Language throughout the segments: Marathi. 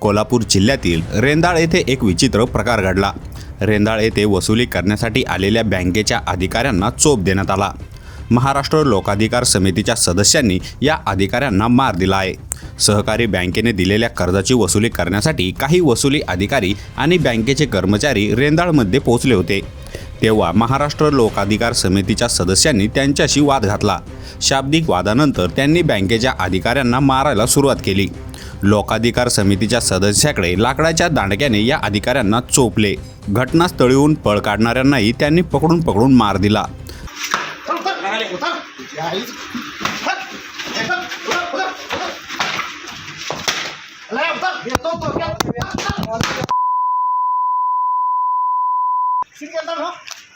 कोल्हापूर जिल्ह्यातील रेंदाळ येथे एक विचित्र प्रकार घडला. रेंदाळ येथे वसुली करण्यासाठी आलेल्या बँकेच्या अधिकाऱ्यांना चोप देण्यात आला. महाराष्ट्र लोकाधिकार समितीच्या सदस्यांनी या अधिकाऱ्यांना मार दिला आहे. सहकारी बँकेने दिलेल्या कर्जाची वसुली करण्यासाठी काही वसुली अधिकारी आणि बँकेचे कर्मचारी रेंदाळमध्ये पोहोचले होते. तेव्हा महाराष्ट्र लोकाधिकार समितीच्या सदस्यांनी त्यांच्याशी वाद घातला. शाब्दिक वादानंतर त्यांनी बँकेच्या अधिकाऱ्यांना मारायला सुरुवात केली. लोकाधिकार समितीच्या सदस्याकडे लाकडाच्या दांडक्याने या अधिकाऱ्यांना चोपले. घटनास्थळीहून पळ काढणाऱ्यांनाही त्यांनी पकडून पकडून मार दिला.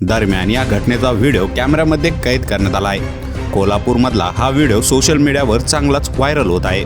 दरम्यान या घटनेचा व्हिडिओ कॅमेऱ्यामध्ये कैद करण्यात आला आहे. कोल्हापूरमधला हा व्हिडिओ सोशल मीडियावर चांगलाच व्हायरल होत आहे.